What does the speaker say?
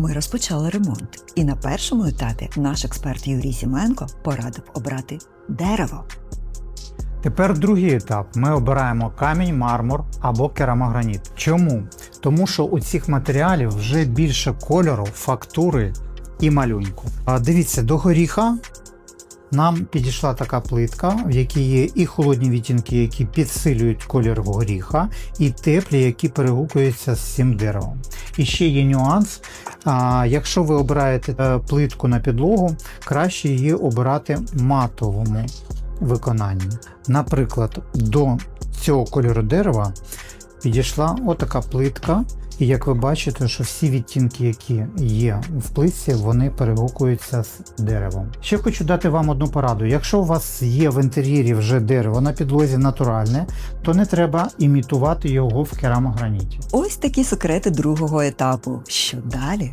Ми розпочали ремонт, і на першому етапі наш експерт Юрій Сіменко порадив обрати дерево. Тепер другий етап. Ми обираємо камінь, мармур або керамограніт. Чому? Тому що у цих матеріалів вже більше кольору, фактури і малюнку. А дивіться, до горіха нам підійшла така плитка, в якій є і холодні відтінки, які підсилюють колір горіха, і теплі, які перегукуються з цим деревом. І ще є нюанс. А, якщо ви обираєте е, плитку на підлогу, краще її обирати матовому виконанні. Наприклад, до цього кольору дерева підійшла отака плитка, і як ви бачите, що всі відтінки, які є в плитці, вони перегукуються з деревом. Ще хочу дати вам одну пораду. Якщо у вас є в інтер'єрі вже дерево на підлозі натуральне, то не треба імітувати його в керамограніті. Ось такі секрети другого етапу. Що далі?